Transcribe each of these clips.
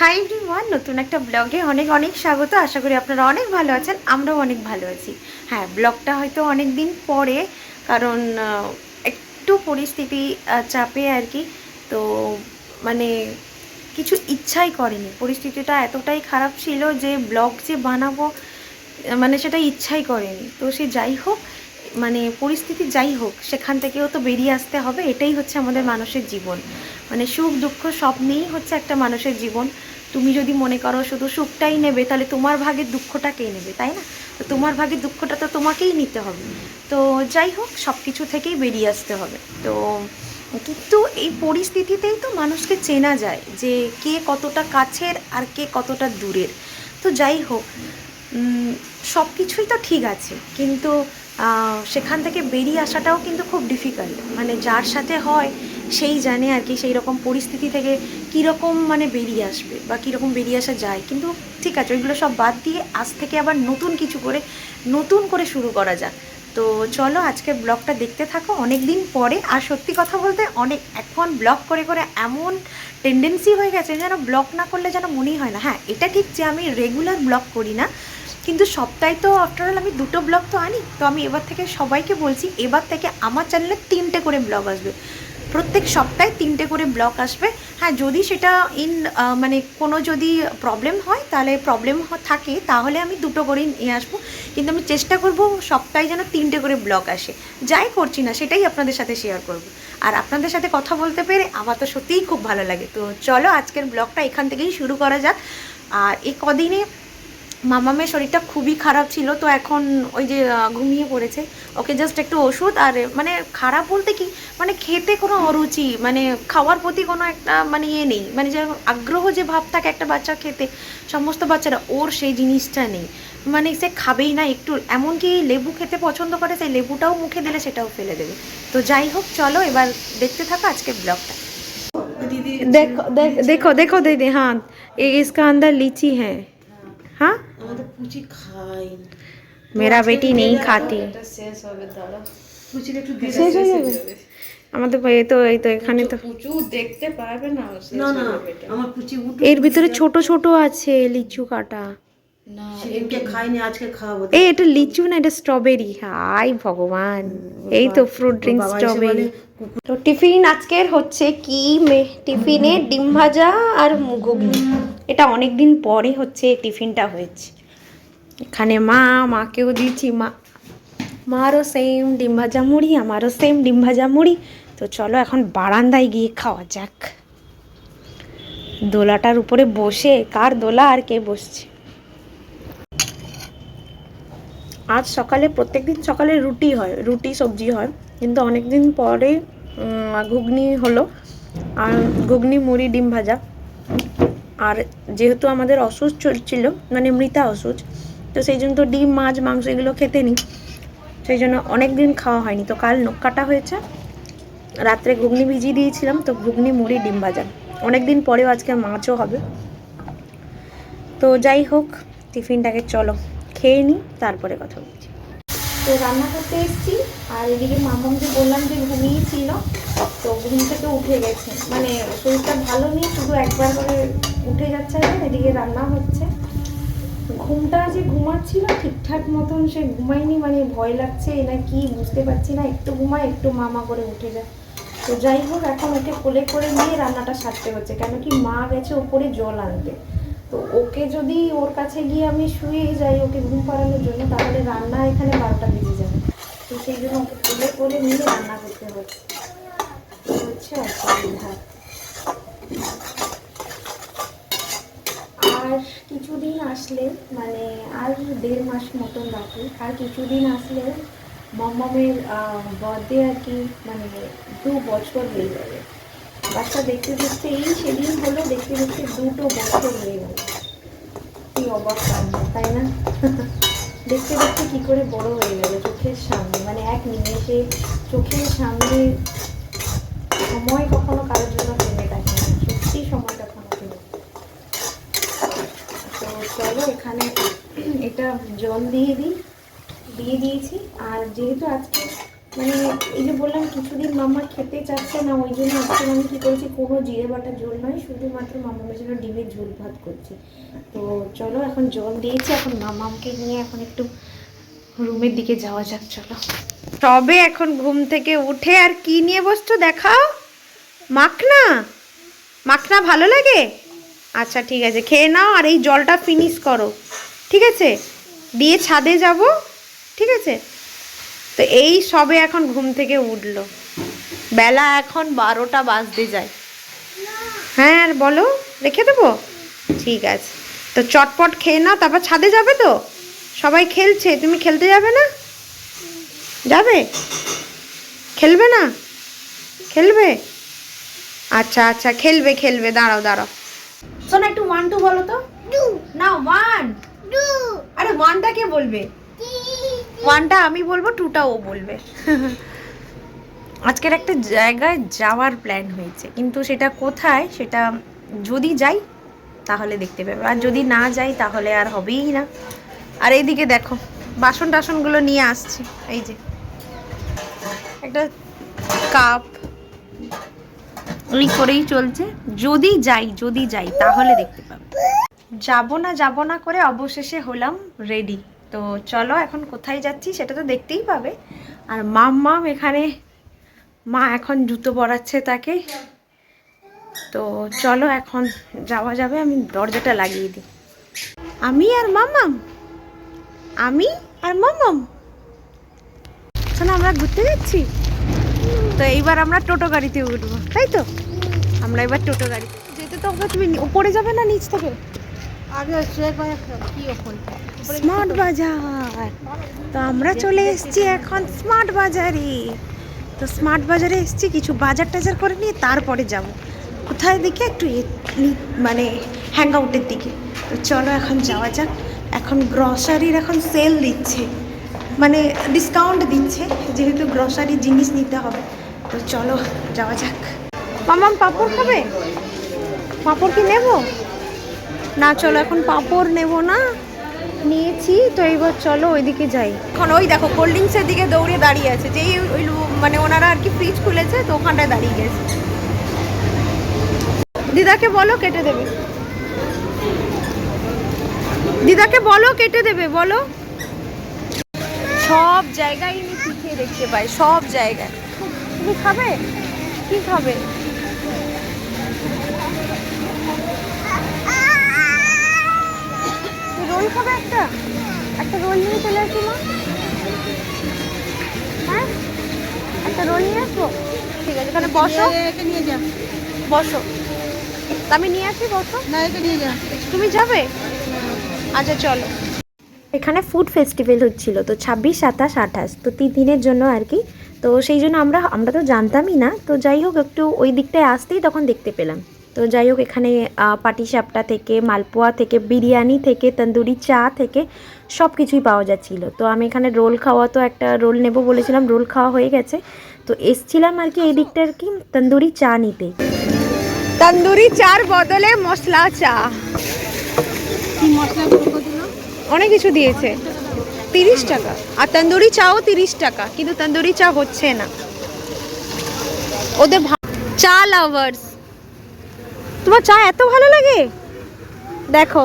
Hi everyone নতুন একটা ব্লগে অনেক অনেক স্বাগত। আশা করি আপনারা অনেক ভালো আছেন, আমরাও অনেক ভালো আছি। হ্যাঁ ব্লগটা হয়তো অনেক দিন পরে, কারণ একটু পরিস্থিতি চাপে আর কি। তো মানে কিছু ইচ্ছাই করেনি। পরিস্থিতিটা এতটাই খারাপ ছিল যে ব্লগ যে বানাবো মানে সেটা ইচ্ছাই করেনি। তো সে যাই হোক মানে পরিস্থিতি যাই হোক, সেখান থেকেও তো বেরিয়ে আসতে হবে, এটাই হচ্ছে আমাদের মানুষের জীবন। মানে সুখ, দুঃখ সব নিয়েই হচ্ছে একটা মানুষের জীবন। তুমি যদি মনে করো শুধু সুখটাই নেবে, তাহলে তোমার ভাগের দুঃখটা কে নেবে, তাই না? তো তোমার ভাগের দুঃখটা তো তোমাকেই নিতে হবে। তো যাই হোক সব কিছু থেকেই বেরিয়ে আসতে হবে। তো কিন্তু এই পরিস্থিতিতেই তো মানুষকে চেনা যায় যে কে কতটা কাছের আর কে কতটা দূরের। তো যাই হোক সব কিছুই তো ঠিক আছে, কিন্তু সেখান থেকে বেরিয়ে আসাটাও কিন্তু খুব ডিফিকাল্ট মানে যার সাথে হয়, সেই জানে আর কি সেই রকম পরিস্থিতি থেকে কীরকম মানে বেরিয়ে আসবে বা কীরকম বেরিয়ে আসা যায়। কিন্তু ঠিক আছে, ওইগুলো সব বাদ দিয়ে আজ থেকে আবার নতুন কিছু করে, নতুন করে শুরু করা যাক। তো চলো আজকে ব্লগটা দেখতে থাকো। অনেক দিন পরে, আর সত্যি কথা বলতে অনেক, এখন ব্লগ করে করে এমন টেন্ডেন্সি হয়ে গেছে যেন ব্লগ না করলে যেন মনেই হয় না। হ্যাঁ এটা ঠিক যে আমি রেগুলার ব্লগ করি না কিন্তু সপ্তাহে তো আফটারঅল আমি দুটো ব্লগ তো আনি। তো আমি এবার থেকে সবাইকে বলছি, এবার থেকে আমার চ্যানেলে তিনটে করে ব্লগ আসবে। প্রত্যেক সপ্তাহে তিনটে করে ব্লগ আসবে। হ্যাঁ যদি সেটা ইন মানে কোনো যদি প্রবলেম হয়, তাহলে প্রবলেম থাকে, তাহলে আমি দুটো করেই নিয়ে আসব। কিন্তু আমি চেষ্টা করব সপ্তাহে যেন তিনটে করে ব্লগ আসে। যাই করছি না, সেটাই আপনাদের সাথে শেয়ার করব। আর আপনাদের সাথে কথা বলতে পেরে আমার তো সত্যিই খুব ভালো লাগে। তো চলো আজকের ব্লগটা এখান থেকেই শুরু করা যাক। আর এই কদিনে মামামের শরীরটা খুবই খারাপ ছিল তো এখন ওই যে আহ, ঘুমিয়ে পড়েছে ওকে জাস্ট একটু ওষুধ আর মানে খারাপ বলতে কি মানে খেতে কোনো অরুচি মানে খাওয়ার প্রতি কোনো একটা মানে ইয়ে নেই মানে যে আগ্রহ যে ভাব থাকে একটা বাচ্চা খেতে সমস্ত বাচ্চারা ওর সেই জিনিসটা নেই মানে সে খাবেই না একটু এমনকি লেবু খেতে পছন্দ করে সেই লেবুটাও মুখে দিলে সেটাও ফেলে দেবে তো যাই হোক চলো এবার দেখতে থাকো আজকে ব্লগটা देखो देख, देखो देखो दीदी हाँ ये इसका अंदर लीची है हाँ কুচি খাই মেরা বেটি নেই খাতি শেষ হবে একটু শেষ হয়ে যাবে আমাদের এই তো এই তো এখানে তো। কুচু দেখতে পারবে না না না আমার কুচি উঠে এর ভিতরে ছোট ছোট আছে লিচু কাটা। না খাইনি আজকে এই এটা লিচু না এটা স্ট্রবেরি? হাই ভগবান। এই তো ফ্রুট স্ট্রবেরি। তো টিফিন আজকের হচ্ছে কি টিফিনে ডিম ভাজা আর ঘুগনি এটা অনেকদিন পরে হচ্ছে টিফিনটা হয়েছে। এখানে মা, মাকেও দিয়েছি, মা, মারও সেম ডিম ভাজা মুড়ি, আমারও সেম ডিম ভাজা মুড়ি। তো চলো এখন বারান্দায় গিয়ে খাওয়া যাক। দোলাটার উপরে বসে, কার দোলা আর কে বসছে? আজ সকালে, প্রত্যেকদিন সকালে রুটি হয়, রুটি, সবজি হয়। কিন্তু অনেক দিন পরে ঘুগনি হলো, আর ঘুগনি, মুড়ি, ডিম ভাজা। আর যেহেতু আমাদের অসুচ চলছিল মানে মৃতা অসুচ তো সেই জন্য তো ডিম, মাছ, মাংস এগুলো খেতে নি সেই জন্য অনেক দিন খাওয়া হয়নি। তো কাল নখ কাটা হয়েছে। রাত্রে ঘুগনি ভিজিয়ে দিয়েছিলাম। তো ঘুগনি, মুড়ি, ডিম ভাজা। অনেক দিন পরেও আজকে মাছও হবে। তো যাই হোক, টিফিনটাকে চলো। খেয়ে নিই তারপরে কথা বলছি। তো রান্না করতে এসেছি। আর এদিকে মামামকে বললাম যে ঘুমিয়েছিল, তো ঘুম থেকে উঠে গেছে। মানে শরীরটা ভালো নেই, শুধু একবার করে উঠে যাচ্ছে এদিকে রান্না হচ্ছে। ঘুমটা যে ঘুমাচ্ছিল ঠিকঠাক মতন সে ঘুমায়নি মানে ভয় লাগছে না কি বুঝতে পারছি না, একটু ঘুমায়, একটু মামা করে উঠে যায়। তো যাই হোক, এখন ওকে কোলে করে নিয়ে রান্নাটা সারতে হচ্ছে, কেন কি মা গেছে ওপরে জল আনতে। তো ওকে যদি ওর কাছে গিয়ে আমি শুয়ে যাই, ওকে ঘুম পাড়ানোর জন্য, তাহলে রান্না এখানে বারোটা বেজে যাবে। তো সেই জন্য ওকে কোলে করে নিয়ে রান্না করতে হচ্ছে। হচ্ছে অসুবিধা আর কিছুদিন আসলে মানে আর দেড় মাস মতন বাকি, আর কিছুদিন আসলে মম্মমের বার্থডে আর কি মানে দু বছর হয়ে যাবে। বাচ্চা দেখতে দেখতে, এই সেদিন হলো দেখতে দেখতে দুটো বছর হয়ে গেল। কি অবাক তাই না? দেখতে দেখতে কি করে বড় হয়ে গেল চোখের সামনে মানে এক নিমেষে চোখের সামনে সময় কখনো কারোর জন্য থেমে থাকে না সত্যি সময় কখনো থেমে থাকে না। তো চলো এখানে এটা জল দিয়ে দিই, দিয়ে দিয়েছি। আর যেহেতু আজকে মানে এই যে বললাম, কিছুদিন মামা খেতে চাচ্ছে না, ওই জন্য আজকে আমি কী করেছি, কোনো জিরে বাটার ঝোল নয়, শুধুমাত্র মামামের জন্য ডিমের ঝোল ভাত করছি। তো চলো, এখন জল দিয়েছি, এখন মামামকে নিয়ে এখন একটু রুমের দিকে যাওয়া যাক, চলো। তবে এখন ঘুম থেকে উঠে আর কি নিয়ে বসছো দেখাও? মাখনা? মাখনা ভালো লাগে? আচ্ছা ঠিক আছে। খেয়ে নাও আর এই জলটা ফিনিশ করো। ঠিক আছে? দিয়ে ছাদে যাব। ঠিক আছে? তো এই সবে এখন ঘুম থেকে উঠল। বেলা এখন বারোটা বাজতে যায়। হ্যাঁ আর বলো, রেখে দেবো? ঠিক আছে। তো চটপট খেয়ে নাও, তারপর ছাদে যাবে তো? সবাই খেলছে, তুমি খেলতে যাবে না? যাবে? খেলবে না? খেলবে? আচ্ছা আচ্ছা খেলবে খেলবে। দাঁড়াও দাঁড়াও। শোনো একটু ওয়ান টু বলো তো। না ওয়ান আরে ওয়ানটা কে বলবে? ওয়ানটা আমি বলব টুটা ও বলবে। আজকের একটা জায়গায় যাওয়ার প্ল্যান হয়েছে কিন্তু সেটা কোথায় সেটা যদি যাই তাহলে দেখতে পাবে। আর যদি না যাই তাহলে আর হবেই না। আর এইদিকে দেখো বাসন টাসনগুলো নিয়ে আসছি এই যে। একটা কাপ ওই করেই চলছে। যদি যাই যদি যাই, তাহলে দেখতে পাবে। যাব না যাব না করে অবশেষে হলাম রেডি তো চলো, এখন কোথায় যাচ্ছি সেটা তো দেখতেই পাবে। আর মাম মাম এখানে, মা এখন জুতো পরাচ্ছে তাকে। তো চলো, এখন যাওয়া যাবে, আমি দরজাটা লাগিয়ে দিই। আমি আর মামাম আমি আর মামাম শোনো, আমরা ঘুরতে যাচ্ছি? তো এইবার আমরা টোটো গাড়িতে উঠবো তাই তো? আমরা এবার টোটো গাড়ি যেতে তো হবে তুমি উপরে যাবে না নিচ থেকে? আগে কি স্মার্ট বাজার। তো আমরা চলে এসেছি এখন স্মার্ট বাজারে। তো স্মার্ট বাজারে এসেছি কিছু বাজার টাজার করে নিয়ে তারপরে যাব। কোথায় দিকে একটু মানে হ্যাং আউটের দিকে। তো চলো এখন যাওয়া যাক। এখন গ্রসারির এখন সেল দিচ্ছে। মানে ডিসকাউন্ট দিচ্ছে, যেহেতু গ্রসারি জিনিস নিতে হবে। তো চলো, যাওয়া যাক। মামাম পাঁপড় খাবে? পাঁপড় কি নেব? না, চলো এখন পাঁপড় নেব না। নিয়েছি, তো এইবার চলো ওইদিকে যাই। এখন ওই দেখো কোল্ড ড্রিঙ্কসের দিকে দৌড়ে দাঁড়িয়ে আছে। যেই ওই মানে ওনারা আর কি ফ্রিজ খুলেছে, তো ওখানটায় দাঁড়িয়ে গেছে। দিদাকে বলো, কেটে দেবে। দিদাকে বলো, কেটে দেবে, বলো। সব জায়গায় ইনি পিঠে দেখতে পাই সব জায়গায়। তুমি খাবে? কি খাবে? রোল খাবে একটা? একটা রোল নিয়ে চলে আসি মা। হ্যাঁ? একটা রোল নিয়ে আসব? ঠিক আছে এখানে বসো। নিয়ে যা। বসো। আমি নিয়ে আসি বসো। না একে নিয়ে যা। তুমি যাবে? আচ্ছা চলো। এখানে ফুড ফেস্টিভ্যাল হচ্ছিল তো ছাব্বিশ সাতাশ আঠাশ তো তিন দিনের জন্য আর কি। তো সেই জন্য আমরা আমরা তো জানতামই না তো যাই হোক একটু ওই দিকটায় আসতেই তখন দেখতে পেলাম। তো যাই হোক এখানে পাটিসাপটা থেকে মালপোয়া থেকে বিরিয়ানি থেকে তন্দুরি চা থেকে সব কিছুই পাওয়া যাচ্ছিল। তো আমি এখানে রোল খাওয়া তো একটা রোল নেব বলেছিলাম রোল খাওয়া হয়ে গেছে। তো এসছিলাম আর কি এই দিকটা আর কি তন্দুরি চা নিতে। তন্দুরি চার বদলে মশলা চা। কি মশলা অনেক কিছু দিয়েছে। তিরিশ টাকা। আর তন্দুরি চাও তিরিশ টাকা, কিন্তু তন্দুরি চা হচ্ছে না। ওদের চা লাভার্স তোমার চা এত ভালো লাগে? দেখো,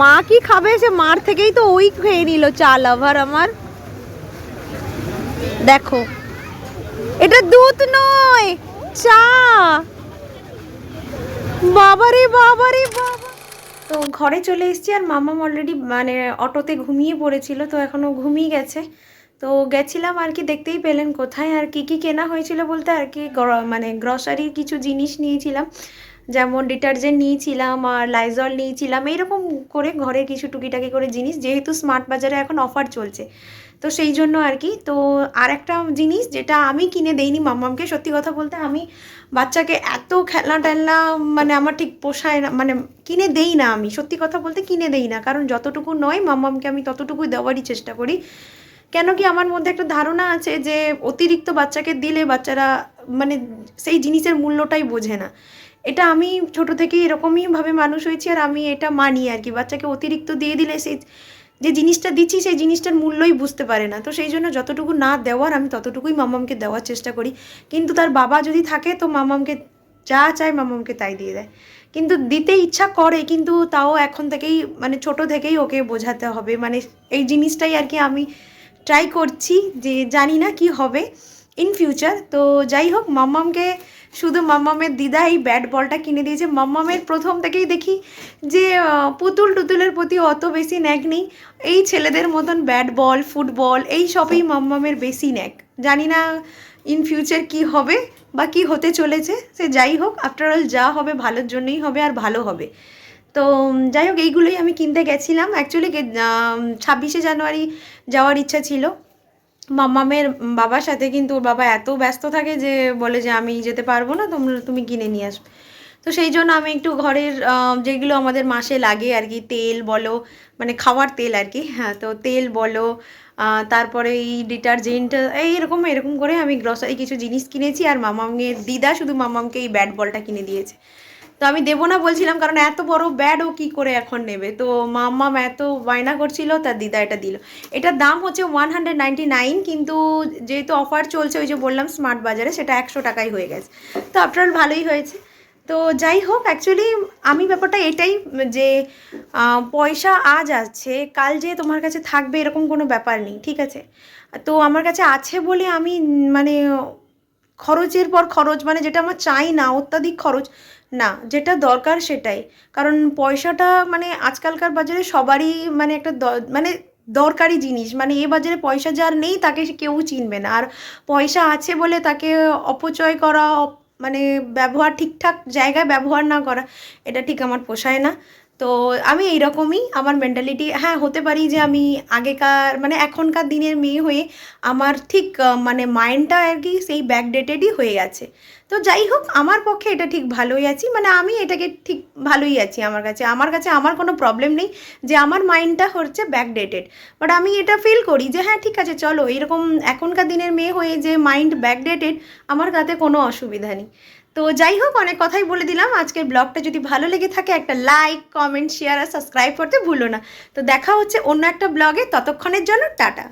মা কি খাবে সে মার থেকেই তো ওই খেয়ে নিল চা লাভার আমার। দেখো, এটা দুধ নয়, চা। বাবারে বাবারে, বাবা তো ঘরে চলে এসেছি আর মামাম অলরেডি মানে অটোতে ঘুমিয়ে পড়েছিল, তো এখনও ঘুমিয়ে গেছে। তো গেছিলাম আর কি, দেখতেই পেলেন কোথায় আর কি কি কেনা হয়েছিল বলতে আর কি মানে গ্রসারির কিছু জিনিস নিয়েছিলাম। যেমন ডিটারজেন্ট নিয়েছিলাম আর লাইজল নিয়েছিলাম, এইরকম করে ঘরে কিছু টুকিটাকি করে জিনিস যেহেতু স্মার্ট বাজারে এখন অফার চলছে। তো সেই জন্য আর কি, তো আর একটা জিনিস যেটা আমি কিনে দেইনি মাম্মামকে, সত্যি কথা বলতে আমি বাচ্চাকে এত খেলনা টেলনা মানে আমার ঠিক পোষায় না মানে কিনে দেই না আমি, সত্যি কথা বলতে কিনে দেই না। কারণ যতটুকু নয় মাম্মামকে আমি ততটুকুই দেওয়ারই চেষ্টা করি। কেন কি আমার মধ্যে একটা ধারণা আছে যে অতিরিক্ত বাচ্চাকে দিলে বাচ্চারা মানে সেই জিনিসের মূল্যটাই বোঝে না। এটা আমি ছোট থেকে এরকমই ভাবে মানুষ হয়েছি আর আমি এটা মানি আর কি। বাচ্চাকে অতিরিক্ত দিয়ে দিলে সেই যে জিনিসটা দিচ্ছি, সেই জিনিসটার মূল্যই বুঝতে পারে না। তো সেই জন্য যতটুকু না দেওয়ার, আমি ততটুকুই মামামকে দেওয়ার চেষ্টা করি। কিন্তু তার বাবা যদি থাকে, তো মামামকে যা চায় মামামকে তাই দিয়ে দেয়। কিন্তু দিতে ইচ্ছা করে, কিন্তু তাও এখন থেকেই মানে ছোট থেকেই ওকে বোঝাতে হবে। মানে এই জিনিসটাই আর কি আমি ট্রাই করছি যে জানি না কি হবে ইন ফিউচার তো যাই হোক মাম্মামকে শুধু মাম্মামের দিদা এই ব্যাট বলটা কিনে দিয়েছে। মাম্মামের প্রথম থেকেই দেখি যে পুতুল টুতুলের প্রতি অত বেশি ন্যাক নেই। এই ছেলেদের মতন ব্যাট বল ফুটবল এই সবই মাম্মামের বেশি ন্যাক। জানি না ইন ফিউচার কি হবে বা কি হতে চলেছে। সে যাই হোক আফটার অল যা হবে ভালোর জন্যই হবে আর ভালো হবে। তো যাই হোক, এইগুলোই আমি কিনতে গেছিলাম। অ্যাকচুয়ালি ছাব্বিশে জানুয়ারি যাওয়ার ইচ্ছা ছিল। মাম্মামের বাবার সাথে কিন্তু ওর বাবা এত ব্যস্ত থাকে যে বলে যে আমি যেতে পারব না, তোমরা, তুমি কিনে নিয়ে আসবে। তো সেই জন্য আমি একটু ঘরের যেগুলো আমাদের মাসে লাগে আর কি, তেল বলো মানে খাওয়ার তেল আর কি হ্যাঁ তো তেল বলো তারপরে এই ডিটারজেন্ট, এই এরকম এরকম করে আমি গ্রসারি কিছু জিনিস কিনেছি আর মামামের দিদা শুধু মামামকে এই ব্যাট বলটা কিনে দিয়েছে। তো আমি দেবো না বলছিলাম, কারণ এত বড় ব্যাড ও কি করে এখন নেবে? তো মাম্মাম এত বায়না করছিল, তার দিদা এটা দিল। এটার দাম হচ্ছে ওয়ান হান্ড্রেড নাইন কিন্তু যেহেতু অফার চলছে, ওই যে বললাম স্মার্ট বাজারে, সেটা একশো টাকাই হয়ে গেছে। তো আফটার ভালোই হয়েছে। তো যাই হোক অ্যাকচুয়ালি আমি ব্যাপারটা এটাই, যে পয়সা আজ আছে, কাল যে তোমার কাছে থাকবে, এরকম কোনো ব্যাপার নেই, ঠিক আছে? তো আমার কাছে আছে বলে আমি মানে খরচের পর খরচ মানে যেটা আমার চাই না, অত্যাধিক খরচ না, যেটা দরকার সেটাই। কারণ পয়সাটা মানে আজকালকার বাজারে সবারই মানে একটা মানে দরকারি জিনিস। মানে এ বাজারে পয়সা যার নেই তাকে কেউ চিনবে না। আর পয়সা আছে বলে তাকে অপচয় করা মানে ব্যবহার ঠিকঠাক জায়গায় ব্যবহার না করা, এটা ঠিক আমার পোষায় না। তো আমি এইরকমই আমার মেন্টালিটি হ্যাঁ হতে পারি যে আমি আগেকার মানে এখনকার দিনের মেয়ে হয়ে আমার ঠিক মানে মাইন্ডটা আর কি সেই ব্যাকডেটেডই হয়ে গেছে। তো যাই হোক, আমার পক্ষে এটা ঠিক ভালোই আছি মানে আমি এটাকে ঠিক ভালোই আছি আমার কাছে। আমার কাছে আমার কোনো প্রবলেম নেই যে আমার মাইন্ডটা হচ্ছে ব্যাকডেটেড বাট আমি এটা ফিল করি যে হ্যাঁ ঠিক আছে, চলো এরকম এখনকার দিনের মেয়ে হয়ে যে মাইন্ড ব্যাকডেটেড আমার তাতে কোনো অসুবিধা নেই। তো যাই হোক, অনেক কথাই বলে দিলাম। আজকের ব্লগটা যদি ভালো লেগে থাকে, একটা লাইক কমেন্ট শেয়ার আর সাবস্ক্রাইব করতে ভুলো না। তো দেখা হচ্ছে অন্য একটা ব্লগে। ততক্ষণের জন্য টাটা।